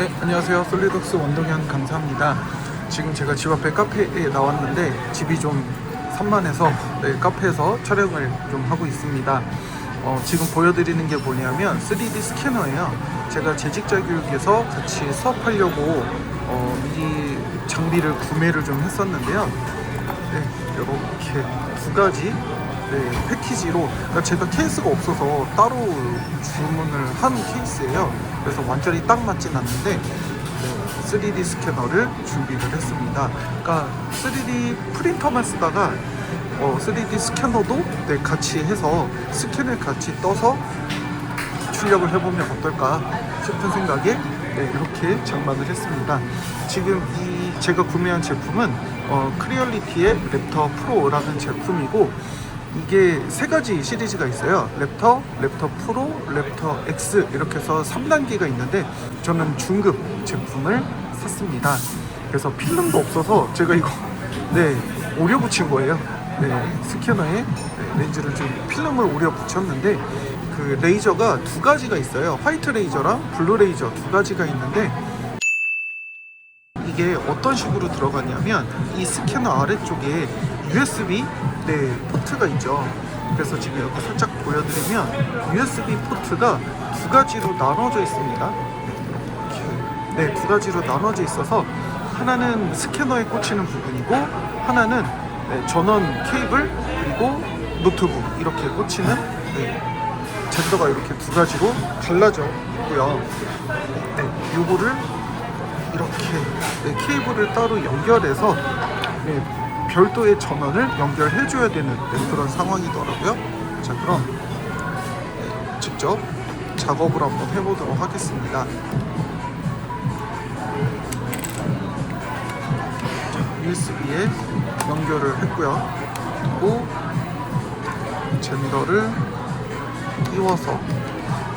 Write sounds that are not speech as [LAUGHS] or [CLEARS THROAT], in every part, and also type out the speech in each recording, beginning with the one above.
네, 안녕하세요. 솔리덕스 원동현 강사입니다. 지금 제가 집 앞에 카페에 나왔는데 집이 좀 산만해서 네, 카페에서 촬영을 좀 하고 있습니다. 어, 지금 보여드리는 게 뭐냐면 3D 스캐너예요. 제가 재직자 교육에서 같이 수업하려고 어, 이 장비를 구매를 좀 했었는데요. 네, 이렇게 두 가지 네, 패키지로 그러니까 제가 케이스가 없어서 따로 주문을 한 케이스예요. 그래서 완전히 딱 맞진 않는데 네, 3D 스캐너를 준비를 했습니다. 그러니까 3D 프린터만 쓰다가 어, 3D 스캐너도 네, 같이 해서 스캔을 같이 떠서 출력을 해보면 어떨까 싶은 생각에 네, 이렇게 장만을 했습니다. 지금 이 제가 구매한 제품은 어, 크리얼리티의 랩터 프로라는 제품이고 이게 세 가지 시리즈가 있어요. 랩터, 랩터 프로, 랩터 X 이렇게 해서 3단계가 있는데 저는 중급 제품을 샀습니다. 그래서 필름도 없어서 제가 이거 [LAUGHS] 네 오려 붙인 거예요. 네 스캐너에 네, 렌즈를 좀 필름을 오려 붙였는데 그 레이저가 두 가지가 있어요. 화이트 레이저랑 블루 레이저 두 가지가 있는데 이게 어떤 식으로 들어가냐면 이 스캐너 아래쪽에 USB 네 포트가 있죠. 그래서 지금 이렇게 살짝 보여드리면 USB 포트가 두 가지로 나눠져 있습니다. 네, 두 가지로 나눠져 있어서 하나는 스캐너에 꽂히는 부분이고 하나는 네, 전원 케이블 그리고 노트북 이렇게 꽂히는 네, 젠더가 이렇게 두 가지로 갈라져 있고요. 네, 요거를 이렇게 네, 케이블을 따로 연결해서 네, 별도의 전원을 연결해 줘야 되는 네, 그런 상황이더라고요. 자 그럼 네, 직접 작업을 한번 해보도록 하겠습니다. USB에 연결을 했고요. 그리고 젠더를 끼워서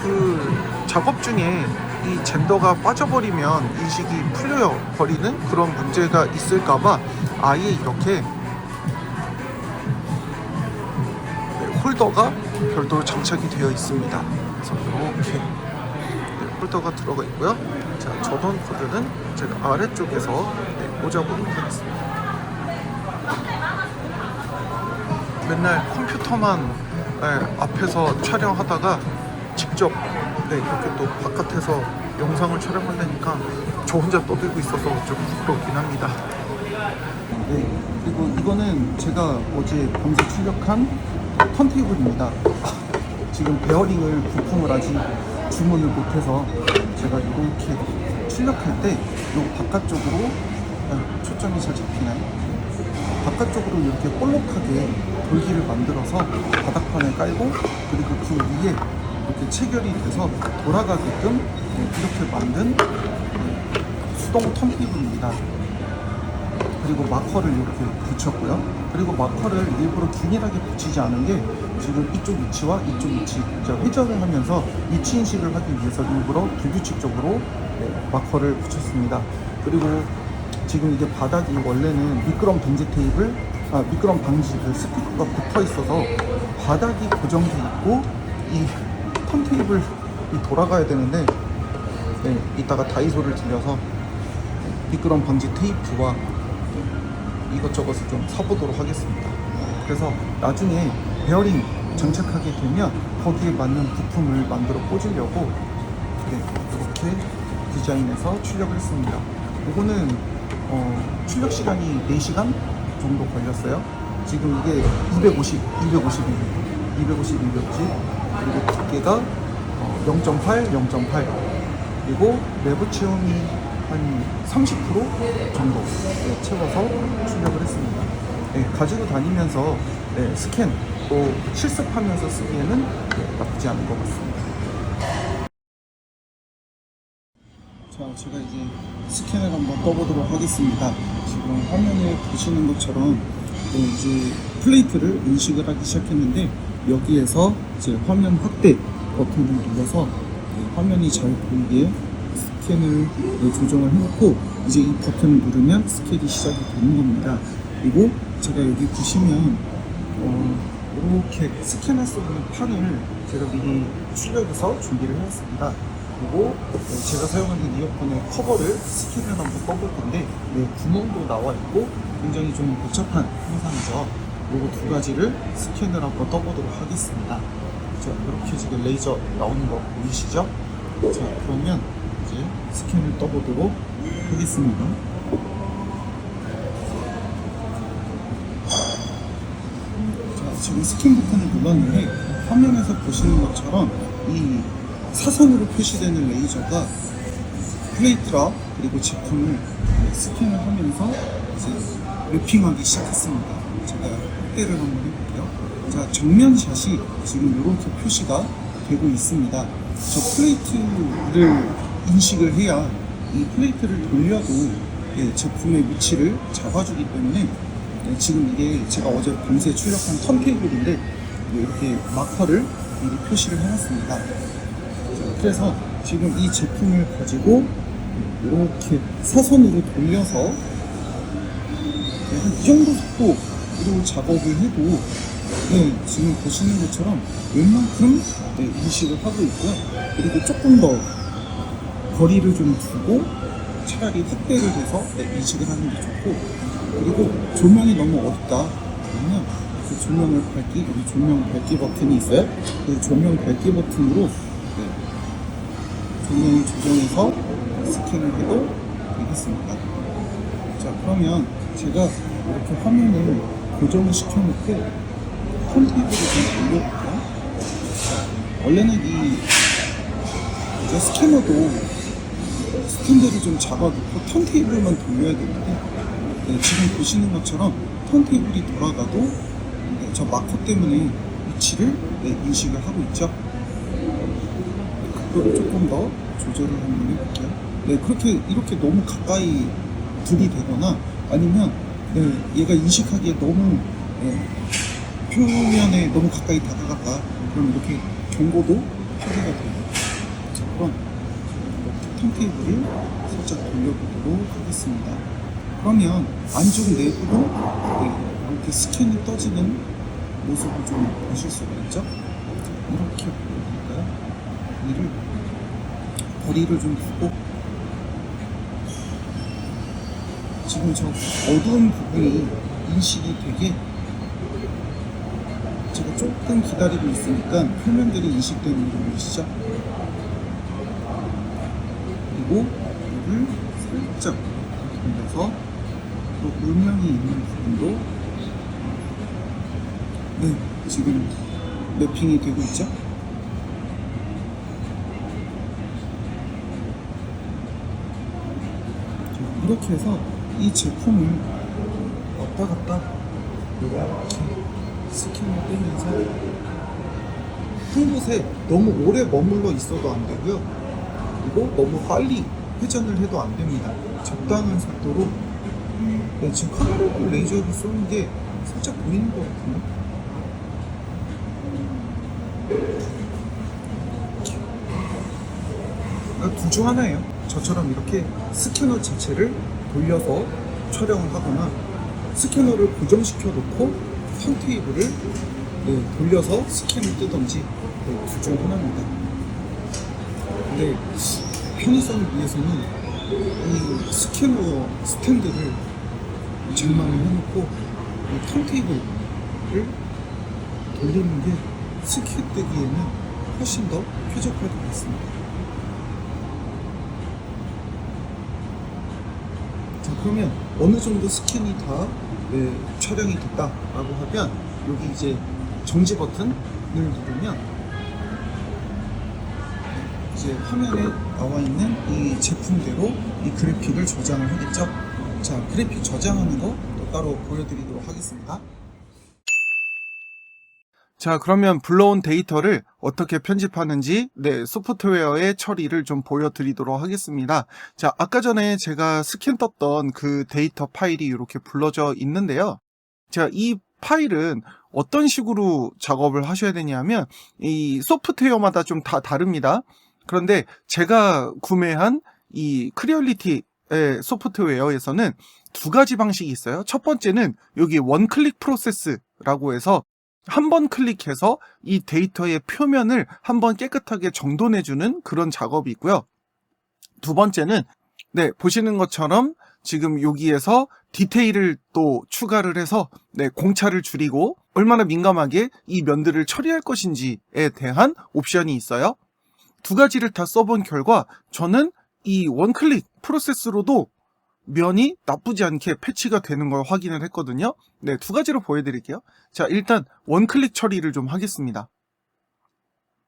그 작업 중에 이 젠더가 빠져버리면 인식이 풀려 버리는 그런 문제가 있을까봐 아예 이렇게 네, 홀더가 별도로 장착이 되어 있습니다. 이렇게 네, 홀더가 들어가 있고요. 자, 전원 코드는 제가 아래쪽에서 네, 꽂아보도록 하겠습니다. 맨날 컴퓨터만 네, 앞에서 촬영하다가 직접 네, 이렇게 또 바깥에서 영상을 촬영하려니까 저 혼자 떠들고 있어서 좀 부끄럽긴 합니다. 네, 그리고 이거는 제가 어제 밤새 출력한 턴테이블입니다. 지금 베어링을 부품을 아직 주문을 못해서 제가 이렇게 출력할 때 이 바깥쪽으로 아, 초점이 잘 잡히나요? 바깥쪽으로 이렇게 볼록하게 돌기를 만들어서 바닥판을 깔고 그리고 그 위에 이렇게 체결이 돼서 돌아가게끔 네, 이렇게 만든 네, 수동 턴테이블입니다. 그리고 마커를 이렇게 붙였고요. 그리고 마커를 일부러 균일하게 붙이지 않은 게 지금 이쪽 위치와 이쪽 위치 회전을 하면서 위치 인식을 하기 위해서 일부러 불규칙적으로 네, 마커를 붙였습니다. 그리고 지금 이게 바닥이 원래는 미끄럼 방지 테이블, 아 미끄럼 방지 그 스피커가 붙어 있어서 바닥이 고정돼 있고 이 턴테이블이 돌아가야 되는데 네, 이따가 다이소를 들려서 미끄럼 방지 테이프와 이것저것을 좀 사보도록 하겠습니다. 그래서 나중에 베어링 장착하게 되면 거기에 맞는 부품을 만들어 꽂으려고 네, 이렇게 디자인해서 출력을 했습니다. 이거는 어, 출력 시간이 4시간 정도 걸렸어요. 지금 이게 250, 250mm, 250, 250 그리고 두께가 어, 0.8, 0.8 그리고 내부 체험이 한 30% 정도 네, 채워서 출력을 했습니다. 네, 가지고 다니면서 네, 스캔 또 실습하면서 쓰기에는 네, 나쁘지 않은 것 같습니다. 자, 제가 이제 스캔을 한번 떠보도록 하겠습니다. 지금 화면에 보시는 것처럼 네, 이제 플레이트를 인식을 하기 시작했는데 여기에서 이제 화면 확대 버튼을 눌러서 네, 화면이 잘 보이게 스캔을 네, 조정을 해놓고 이제 이 버튼을 누르면 스캔이 시작이 되는 겁니다. 그리고 제가 여기 보시면 어, 이렇게 스캔할 수 있는 판을 제가 미리 출력해서 준비를 해놨습니다. 그리고 네, 제가 사용하는 이어폰의 커버를 스캔을 한번 떠볼 건데 네, 구멍도 나와 있고 굉장히 좀 복잡한 형상이죠. 요거 두 가지를 스캔을 한번 떠보도록 하겠습니다. 자, 이렇게 지금 레이저 나오는 거 보이시죠? 자, 그러면 스캔을 떠보도록 하겠습니다. 자, 지금 스캔 버튼을 눌렀는데 화면에서 보시는 것처럼 이 사선으로 표시되는 레이저가 플레이트라 그리고 제품을 스캔을 하면서 이제 랩핑하기 시작했습니다. 제가 확대를 한번 해볼게요. 자, 정면 샷이 지금 이렇게 표시가 되고 있습니다. 저 플레이트를 인식을 해야 이 플레이트를 돌려도 예, 제품의 위치를 잡아주기 때문에 네, 지금 이게 제가 어제 밤새 출력한 턴테이블인데 이렇게 마커를 미리 표시를 해놨습니다. 자, 그래서 지금 이 제품을 가지고 이렇게 사선으로 돌려서 네, 한이 정도 속도로 작업을 해도 네, 지금 보시는 것처럼 웬만큼 네, 인식을 하고 있고요. 그리고 조금 더 거리를 좀 두고 차라리 확대를 해서 네, 인식을 하는 게 좋고 그리고 조명이 너무 어둡다. 그러면 그 조명을 밝기 여기 조명 밝기 버튼이 있어요? 그 조명 밝기 버튼으로 네, 조명을 조정해서 스캔을 해도 되겠습니다. 자 그러면 제가 이렇게 화면을 고정을 시켜놓고 콘테이블을 좀 돌려볼게요? 자, 원래는 이 스캐너도 스탠드를 좀 잡아놓고 턴테이블만 돌려야 되는데 네, 지금 보시는 것처럼 턴테이블이 돌아가도 네, 저 마커 때문에 위치를 네, 인식을 하고 있죠. 각도를 조금 더 조절을 한번 해볼게요. 네, 그렇게 이렇게 너무 가까이 들이대거나 아니면 네, 얘가 인식하기에 너무 네, 표면에 너무 가까이 다가갔다. 그럼 이렇게 경고도 표기가 돼요. 자, 그럼 테이블을 살짝 돌려보도록 하겠습니다. 그러면 안쪽 내부도 네, 이렇게 스캔이 떠지는 모습을 좀 보실 수가 있죠? 이렇게 보니까 이를 거리를 좀 두고 지금 저 어두운 부분이 인식이 되게 제가 조금 기다리고 있으니까 표면들이 인식되는 거 보이시죠? 그리고 이를 살짝 돌려서 또 음영이 있는 부분도 네 지금 맵핑이 되고 있죠? 자, 이렇게 해서 이 제품을 왔다 갔다 이렇게 스캔을 떼면서 한 곳에 너무 오래 머물러 있어도 안 되고요. 그리고 너무 빨리 회전을 해도 안 됩니다. 적당한 속도로 네, 지금 카메라로 레이저를 쏘는 게 살짝 보이는 것 같은데 둘중 하나예요. 저처럼 이렇게 스캐너 자체를 돌려서 촬영을 하거나 스캐너를 고정시켜 놓고 턴테이블을 네, 돌려서 스캔을 뜨던지 네, 둘중 하나입니다. 근데 편의성을 위해서는 이 스캐너 스탠드를 장만을 해놓고 이 턴테이블을 돌리는 게 스캔 뜨기에는 훨씬 더 쾌적할 것 같습니다. 자 그러면 어느 정도 스캔이 다 네, 촬영이 됐다라고 하면 여기 이제 정지 버튼을 누르면 이제 화면에 나와 있는 이 제품대로 이 그래픽을 저장을 하겠죠. 자 그래픽 저장하는 거 또 따로 보여드리도록 하겠습니다. 자, 그러면 불러온 데이터를 어떻게 편집하는지, 네, 소프트웨어의 처리를 좀 보여드리도록 하겠습니다. 자, 아까 전에 제가 스캔 떴던 그 데이터 파일이 이렇게 불러져 있는데요. 자, 이 파일은 어떤 식으로 작업을 하셔야 되냐면, 이 소프트웨어마다 좀 다 다릅니다. 그런데 제가 구매한 이 크리얼리티의 소프트웨어에서는 두 가지 방식이 있어요. 첫 번째는 여기 원 클릭 프로세스라고 해서 한 번 클릭해서 이 데이터의 표면을 한 번 깨끗하게 정돈해주는 그런 작업이 있고요. 두 번째는 네, 보시는 것처럼 지금 여기에서 디테일을 또 추가를 해서 네, 공차를 줄이고 얼마나 민감하게 이 면들을 처리할 것인지에 대한 옵션이 있어요. 두 가지를 다 써본 결과 저는 이 원클릭 프로세스로도 면이 나쁘지 않게 패치가 되는 걸 확인을 했거든요. 네, 두 가지로 보여드릴게요. 자, 일단 원클릭 처리를 좀 하겠습니다.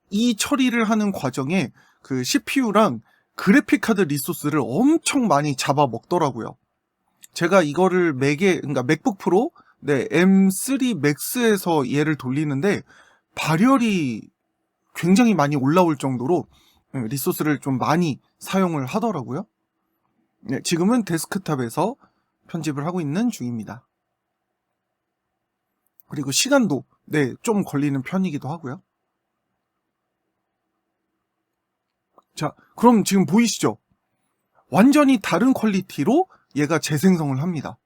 이 처리를 하는 과정에 그 CPU랑 그래픽카드 리소스를 엄청 많이 잡아 먹더라고요. 제가 이거를 맥에, 그러니까 맥북 프로, 네, M3 맥스에서 얘를 돌리는데 발열이 굉장히 많이 올라올 정도로 예, 리소스를 좀 많이 사용을 하더라고요. 네, 지금은 데스크탑에서 편집을 하고 있는 중입니다. 그리고 시간도 네, 좀 걸리는 편이기도 하고요. 자, 그럼 지금 보이시죠? 완전히 다른 퀄리티로 얘가 재생성을 합니다.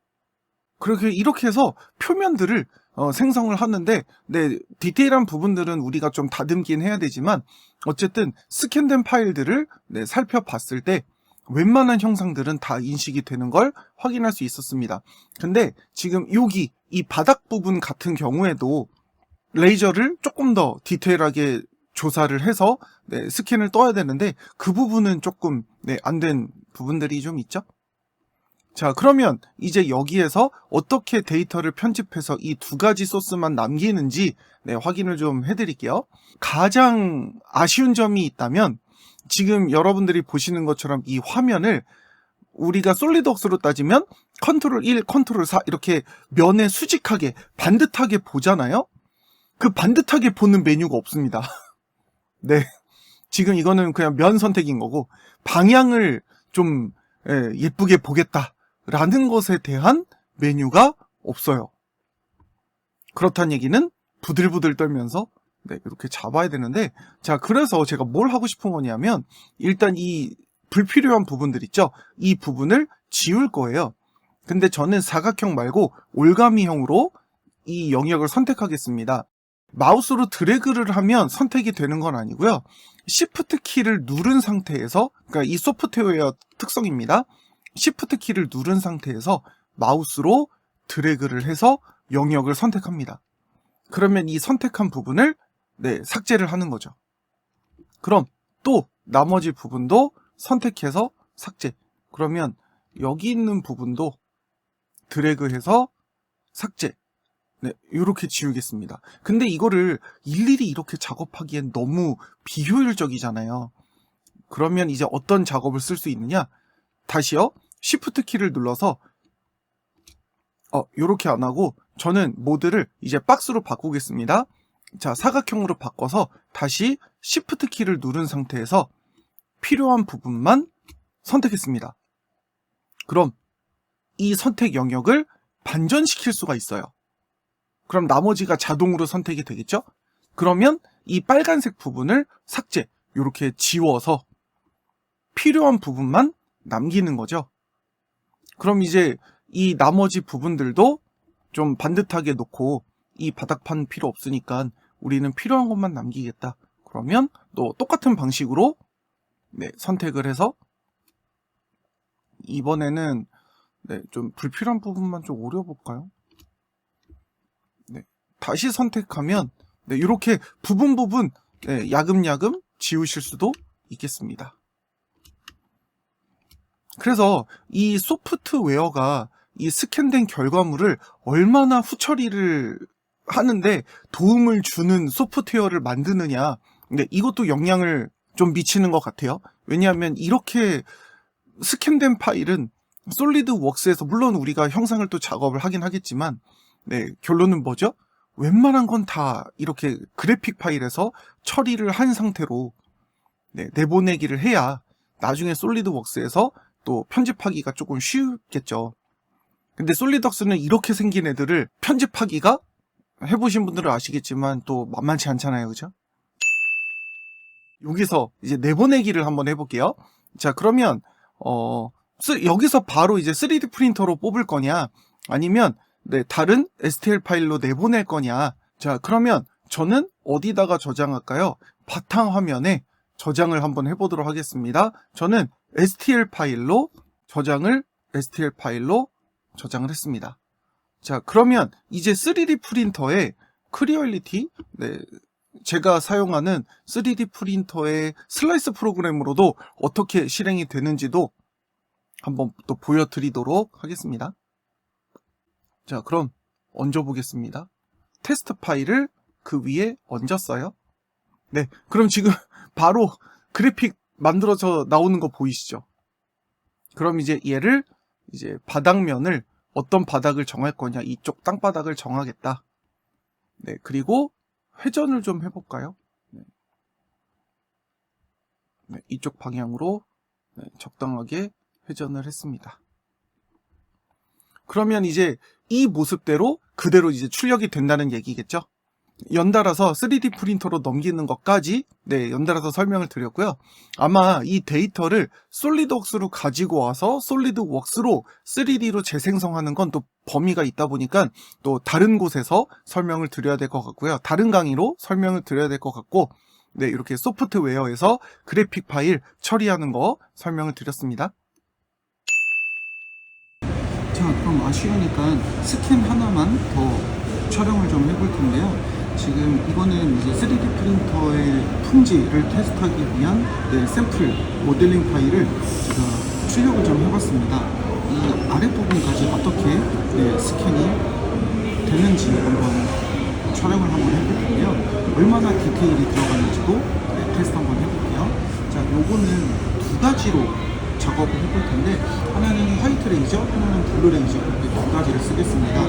그렇게 이렇게 해서 표면들을 어, 생성을 하는데 네, 디테일한 부분들은 우리가 좀 다듬긴 해야 되지만 어쨌든 스캔된 파일들을 네, 살펴봤을 때 웬만한 형상들은 다 인식이 되는 걸 확인할 수 있었습니다. 근데 지금 여기 이 바닥 부분 같은 경우에도 레이저를 조금 더 디테일하게 조사를 해서 네, 스캔을 떠야 되는데 그 부분은 조금 네, 안 된 부분들이 좀 있죠. 자, 그러면 이제 여기에서 어떻게 데이터를 편집해서 이 두 가지 소스만 남기는지 네, 확인을 좀 해드릴게요. 가장 아쉬운 점이 있다면 지금 여러분들이 보시는 것처럼 이 화면을 우리가 솔리드웍스로 따지면 컨트롤 1, 컨트롤 4 이렇게 면에 수직하게 반듯하게 보잖아요. 그 반듯하게 보는 메뉴가 없습니다. [LAUGHS] 네. 지금 이거는 그냥 면 선택인 거고 방향을 좀 예, 예쁘게 보겠다 라는 것에 대한 메뉴가 없어요. 그렇다는 얘기는 부들부들 떨면서 네, 이렇게 잡아야 되는데 자 그래서 제가 뭘 하고 싶은 거냐면 일단 이 불필요한 부분들 있죠? 이 부분을 지울 거예요. 근데 저는 사각형 말고 올가미형으로 이 영역을 선택하겠습니다. 마우스로 드래그를 하면 선택이 되는 건 아니고요. Shift 키를 누른 상태에서 그러니까 이 소프트웨어 특성입니다 Shift 키를 누른 상태에서 마우스로 드래그를 해서 영역을 선택합니다 그러면 이 선택한 부분을 네, 삭제를 하는 거죠. 그럼 또 나머지 부분도 선택해서 삭제. 그러면 여기 있는 부분도 드래그해서 삭제. 네, 이렇게 지우겠습니다. 근데 이거를 일일이 이렇게 작업하기엔 너무 비효율적이잖아요. 그러면 이제 어떤 작업을 쓸 수 있느냐? 다시요. Shift 키를 눌러서 어, 요렇게 안 하고 저는 모드를 이제 박스로 바꾸겠습니다. 자, 사각형으로 바꿔서 다시 Shift 키를 누른 상태에서 필요한 부분만 선택했습니다. 그럼 이 선택 영역을 반전시킬 수가 있어요. 그럼 나머지가 자동으로 선택이 되겠죠? 그러면 이 빨간색 부분을 삭제, 이렇게 지워서 필요한 부분만 남기는 거죠. 그럼 이제 이 나머지 부분들도 좀 반듯하게 놓고 이 바닥판 필요 없으니까 우리는 필요한 것만 남기겠다. 그러면 또 똑같은 방식으로 네, 선택을 해서 이번에는 네, 좀 불필요한 부분만 좀 오려볼까요? 네, 다시 선택하면 네, 이렇게 부분 부분 네, 야금야금 지우실 수도 있겠습니다. 그래서 이 소프트웨어가 이 스캔된 결과물을 얼마나 후처리를 하는데 도움을 주는 소프트웨어를 만드느냐. 근데 이것도 영향을 좀 미치는 것 같아요. 왜냐하면 이렇게 스캔된 파일은 솔리드 웍스에서 물론 우리가 형상을 또 작업을 하긴 하겠지만 네, 결론은 뭐죠? 웬만한 건 다 이렇게 그래픽 파일에서 처리를 한 상태로 네, 내보내기를 해야 나중에 솔리드 웍스에서 또 편집하기가 조금 쉽겠죠. 근데 솔리덕스는 이렇게 생긴 애들을 편집하기가 해보신 분들은 아시겠지만 또 만만치 않잖아요. 그죠? 여기서 이제 내보내기를 한번 해볼게요. 자, 그러면, 어, 쓰- 여기서 바로 이제 3D 프린터로 뽑을 거냐, 아니면, 네, 다른 STL 파일로 내보낼 거냐, 자, 그러면 저는 어디다가 저장할까요? 바탕 화면에 저장을 한번 해보도록 하겠습니다. 저는 STL 파일로 저장을 STL 파일로 저장을 했습니다. 자, 그러면 이제 3D 프린터에 크리얼리티, 네, 제가 사용하는 3D 프린터의 슬라이스 프로그램으로도 어떻게 실행이 되는지도 한번 또 보여드리도록 하겠습니다. 자, 그럼 얹어 보겠습니다. 테스트 파일을 그 위에 얹었어요. 네, 그럼 지금 [LAUGHS] 바로 그래픽 만들어져 나오는 거 보이시죠? 그럼 이제 얘를 이제 바닥면을 어떤 바닥을 정할 거냐 이쪽 땅바닥을 정하겠다. 네, 그리고 회전을 좀 해볼까요? 네. 네, 이쪽 방향으로 네, 적당하게 회전을 했습니다. 그러면 이제 이 모습대로 그대로 이제 출력이 된다는 얘기겠죠? 연달아서 3D 프린터로 넘기는 것까지 네, 연달아서 설명을 드렸고요. 아마 이 데이터를 솔리드웍스로 가지고 와서 솔리드웍스로 3D로 재생성하는 건 또 범위가 있다 보니까 또 다른 곳에서 설명을 드려야 될 것 같고요. 다른 강의로 설명을 드려야 될 것 같고 네, 이렇게 소프트웨어에서 그래픽 파일 처리하는 거 설명을 드렸습니다. 자, 그럼 아쉬우니까 스캔 하나만 더 촬영을 좀 해볼 텐데요. 지금 이거는 이제 3D 프린터의 품질을 테스트하기 위한 네, 샘플 모델링 파일을 제가 출력을 좀 해봤습니다. 이 아랫부분까지 어떻게 네, 스캔이 되는지 한번 촬영을 한번 해볼 텐데요. 얼마나 디테일이 들어가는지도 네, 테스트 한번 해볼게요. 자, 요거는 두 가지로 작업을 해볼 텐데 하나는 화이트 레이저, 하나는 블루 레이저 이렇게 두 가지를 쓰겠습니다.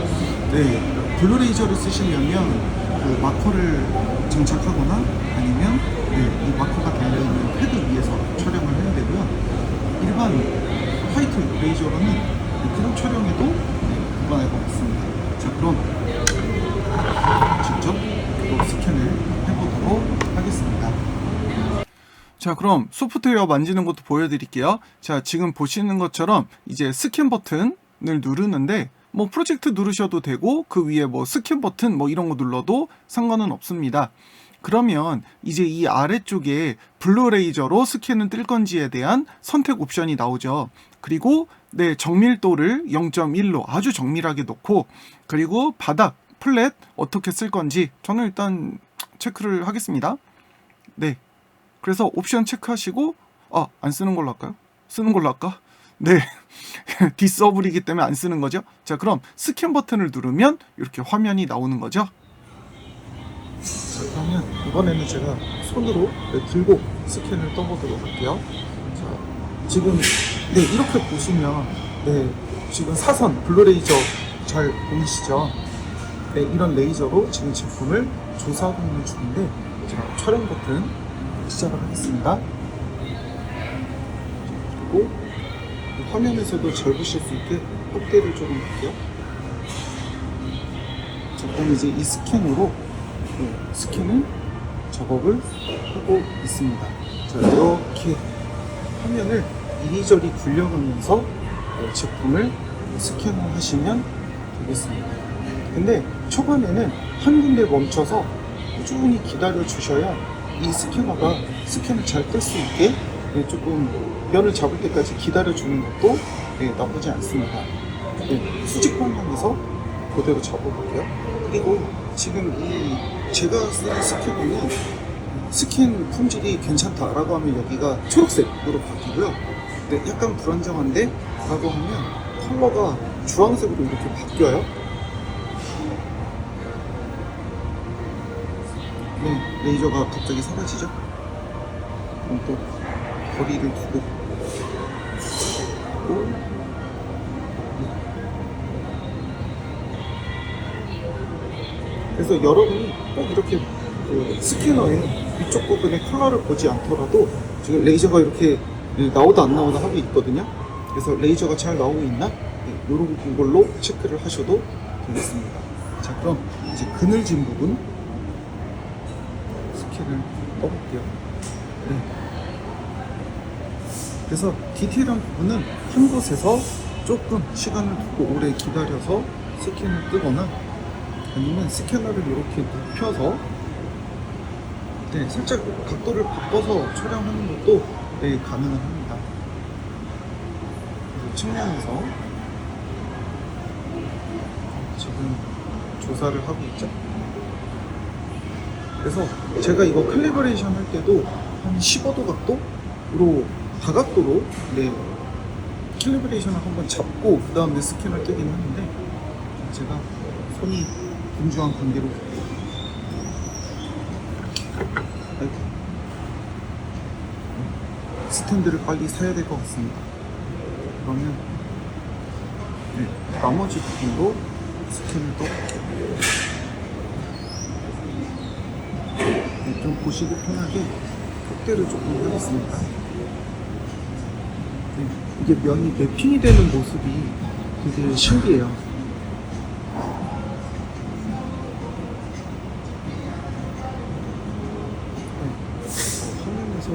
네, 블루 레이저를 쓰시려면 그 마커를 장착하거나 아니면 네, 이 마커가 달려있는 패드 위에서 촬영을 해야 되고요. 일반 화이트 레이저로는 그런 촬영에도 네, 무방할 것 같습니다. 자, 그럼 직접 또 스캔을 해보도록 하겠습니다. 자, 그럼 소프트웨어 만지는 것도 보여드릴게요. 자, 지금 보시는 것처럼 이제 스캔 버튼을 누르는데 뭐 프로젝트 누르셔도 되고 그 위에 뭐 스캔 버튼 뭐 이런 거 눌러도 상관은 없습니다. 그러면 이제 이 아래쪽에 블루레이저로 스캔은 뜰 건지에 대한 선택 옵션이 나오죠. 그리고 네, 정밀도를 0.1로 아주 정밀하게 놓고 그리고 바닥, 플랫 어떻게 쓸 건지 저는 일단 체크를 하겠습니다. 네. 그래서 옵션 체크하시고 아, 안 쓰는 걸로 할까요? 쓰는 걸로 할까? 네. [LAUGHS] 디서블이기 때문에 안 쓰는 거죠. 자, 그럼 스캔 버튼을 누르면 이렇게 화면이 나오는 거죠. 자, 그러면 이번에는 제가 손으로 네, 들고 스캔을 떠보도록 할게요. 자, 지금 네 이렇게 보시면 네 지금 사선 블루레이저 잘 보이시죠? 네 이런 레이저로 지금 제품을 조사하고 있는 중인데 자 촬영 버튼 시작을 하겠습니다. 그리고 이 화면에서도 잘 보실 수 있게 확대를 조금 할게요. 자, 그럼 이제 이 스캔으로 네, 스캔을 작업을 하고 있습니다. 자, 이렇게 화면을 이리저리 굴려가면서 어, 제품을 스캔을 하시면 되겠습니다. 근데 초반에는 한 군데 멈춰서 꾸준히 기다려 주셔야 이 스캐너가 스캔을 잘 뜰 수 있게 네, 조금 면을 잡을 때까지 기다려 주는 것도 네, 나쁘지 않습니다. 네, 수직 방향에서 그대로 잡아볼게요. 그리고 지금 이 제가 쓰는 스캐너는 스캔 품질이 괜찮다라고 하면 여기가 초록색으로 바뀌고요. 네, 약간 불안정한데 라고 하면 컬러가 주황색으로 이렇게 바뀌어요. 네, 레이저가 갑자기 사라지죠? 그럼 또 거리를 두고 또 그래서 여러분이 꼭 이렇게 그 스캐너의 위쪽 부분에 컬러를 보지 않더라도 지금 레이저가 이렇게 나오다 안 나오다 하고 있거든요. 그래서 레이저가 잘 나오고 있나? 네, 이런 걸로 체크를 하셔도 되겠습니다. 자, 그럼 이제 그늘진 부분 스캔을 떠볼게요. 네. 그래서 디테일한 부분은 한 곳에서 조금 시간을 두고 오래 기다려서 스캔을 뜨거나 아니면 스캐너를 이렇게 눕혀서 네, 살짝 각도를 바꿔서 촬영하는 것도 네, 가능합니다. 측면에서 지금 조사를 하고 있죠. 그래서 제가 이거 칼리브레이션 할 때도 한 15도 각도로 다각도로 네, 캘리브레이션을 한번 잡고 그 다음에 스캔을 뜨긴 하는데 제가 손이 분주한 관계로 아이고. 스탠드를 빨리 사야 될 것 같습니다. 그러면 네, 나머지 부분도 스캔을 떠볼게요. 네, 좀 보시고 편하게 확대를 조금 하겠습니다. 네, 이게 면이 매핑이 되는 모습이 되게 신기해요. 네, 화면에서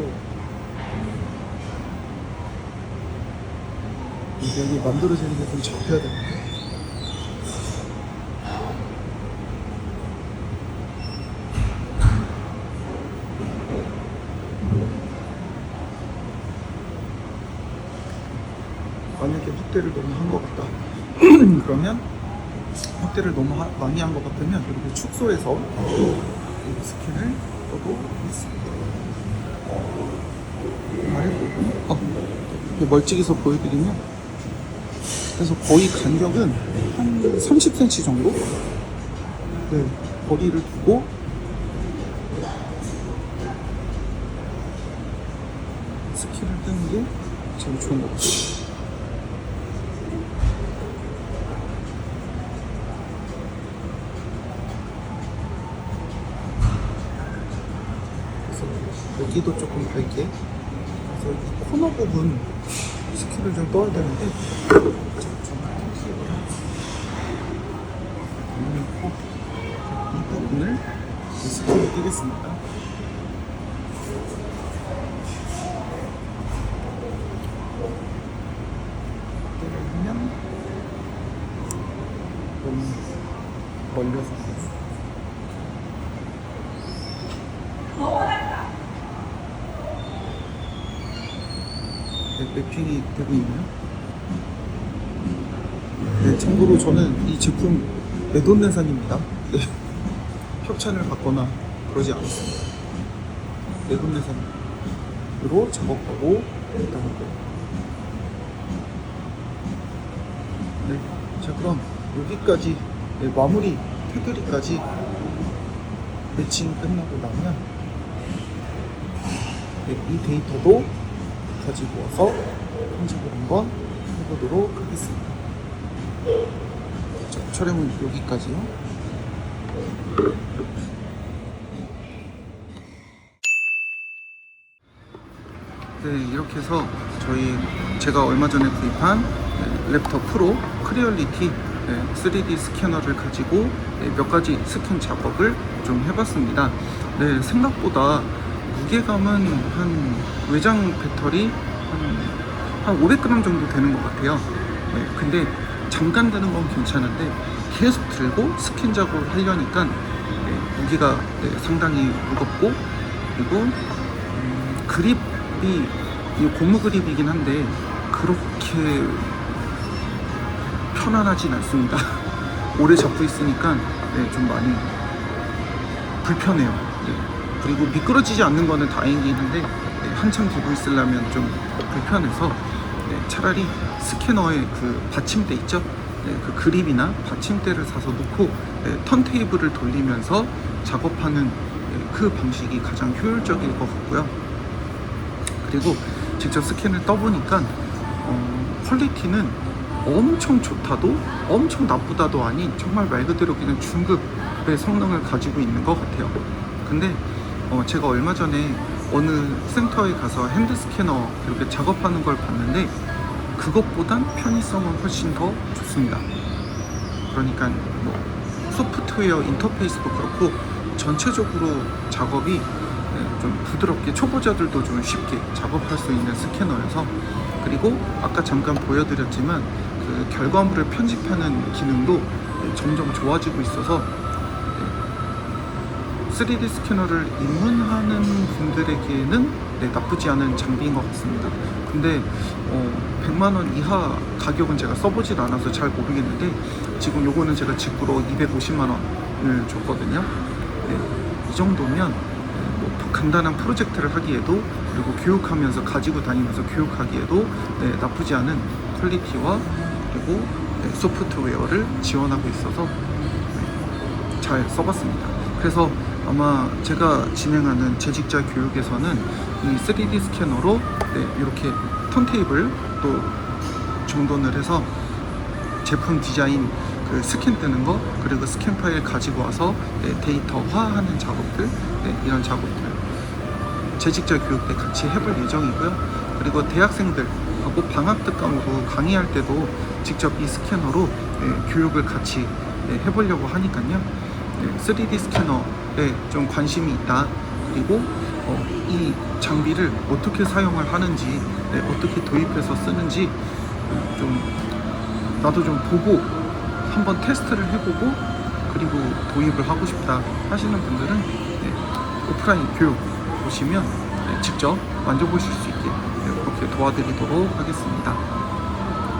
이 면이 만들어지는 게 좀 잡혀야 되는데. 만약에 확대를 너무 한 것 같다. [CLEARS THROAT] 그러면 확대를 너무 하- 많이 한 것 같으면 이렇게 축소해서 이 스킨을 떠도 있습니다. 어, 멀찍이서 보여드리면 그래서 거의 간격은 한 30cm 정도 네, 거리를 두고 스킨을 뜨는 게 제일 좋은 것 같아요. 그래서 여기도 조금 밝게. 그래서 이 코너 부분 스킬을 좀 떠야 되는데. 정말 이 부분을 이 스킬을 띄겠습니다 확대를 하면 너무 멀려서 네, 랩핑이 되고 있나요? 네, 참고로 저는 이 제품 내돈 내산입니다. 네, [LAUGHS] 협찬을 받거나 그러지 않습니다. 내돈 내산으로 작업하고 있다는 거. 네, 자 그럼 여기까지 네, 마무리 테두리까지 매칭 끝나고 나면 네, 이 데이터도 가지고 와서 편집을 한번 해보도록 하겠습니다. 자, 촬영은 여기까지요. 네, 이렇게 해서 저희 제가 얼마 전에 구입한 네, 랩터 프로 크리얼리티 네, 3D 스캐너를 가지고 네, 몇 가지 스캔 작업을 좀 해봤습니다. 네, 생각보다 무게감은 한 외장 배터리 한, 한 500g 정도 되는 것 같아요. 네, 근데 잠깐 드는 건 괜찮은데 계속 들고 스캔 작업을 하려니까 네, 무게가 네, 상당히 무겁고 그리고 음, 그립이 이 고무 그립이긴 한데 그렇게 편안하진 않습니다. [LAUGHS] 오래 잡고 있으니까 네, 좀 많이 불편해요. 네. 그리고 미끄러지지 않는 거는 다행이긴 한데 네, 한참 들고 있으려면 좀 불편해서 네, 차라리 스캐너에 그 받침대 있죠? 네, 그 그립이나 받침대를 사서 놓고 네, 턴테이블을 돌리면서 작업하는 네, 그 방식이 가장 효율적일 것 같고요. 그리고 직접 스캔을 떠보니까 어, 퀄리티는 엄청 좋다도 엄청 나쁘다도 아닌 정말 말 그대로 그냥 중급의 성능을 가지고 있는 것 같아요. 근데 어, 제가 얼마 전에 어느 센터에 가서 핸드 스캐너 이렇게 작업하는 걸 봤는데 그것보단 편의성은 훨씬 더 좋습니다. 그러니까 뭐 소프트웨어 인터페이스도 그렇고 전체적으로 작업이 네, 좀 부드럽게 초보자들도 좀 쉽게 작업할 수 있는 스캐너여서 그리고 아까 잠깐 보여드렸지만 그 결과물을 편집하는 기능도 네, 점점 좋아지고 있어서 3D 스캐너를 입문하는 분들에게는 네, 나쁘지 않은 장비인 것 같습니다. 근데 어, 100만 원 이하 가격은 제가 써보질 않아서 잘 모르겠는데 지금 요거는 제가 직구로 250만 원을 줬거든요. 네, 이 정도면 뭐 간단한 프로젝트를 하기에도 그리고 교육하면서 가지고 다니면서 교육하기에도 네, 나쁘지 않은 퀄리티와 그리고 네, 소프트웨어를 지원하고 있어서 네, 잘 써봤습니다. 그래서 아마 제가 진행하는 재직자 교육에서는 이 3D 스캐너로 네, 이렇게 턴테이블 또 정돈을 해서 제품 디자인 그 스캔 뜨는 거 그리고 스캔 파일 가지고 와서 네, 데이터화하는 작업들 네, 이런 작업들 재직자 교육 때 같이 해볼 예정이고요. 그리고 대학생들하고 방학 특강으로 강의할 때도 직접 이 스캐너로 네, 교육을 같이 네, 해보려고 하니까요. 네, 3D 스캐너에 좀 관심이 있다. 그리고 어, 이 장비를 어떻게 사용을 하는지, 네, 어떻게 도입해서 쓰는지 음, 좀 나도 좀 보고 한번 테스트를 해보고 그리고 도입을 하고 싶다 하시는 분들은 네, 오프라인 교육 오시면 네, 직접 만져보실 수 있게 네, 그렇게 도와드리도록 하겠습니다.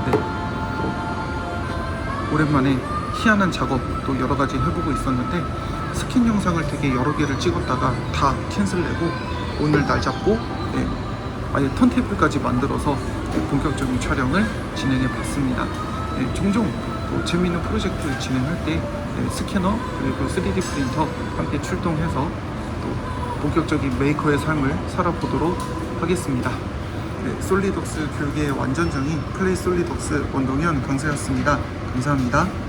네, 또 오랜만에 희한한 작업 또 여러 가지 해보고 있었는데 스킨 영상을 되게 여러 개를 찍었다가 다 캔슬내고 오늘 날 잡고 네, 아예 턴테이블까지 만들어서 네, 본격적인 촬영을 진행해 봤습니다. 네, 종종 또 재미있는 프로젝트를 진행할 때 네, 스캐너 그리고 3D 프린터 함께 출동해서 또 본격적인 메이커의 삶을 살아보도록 하겠습니다. 네, 솔리독스 교육의 완전정의 플레이 솔리독스 원동현 강사였습니다. 감사합니다.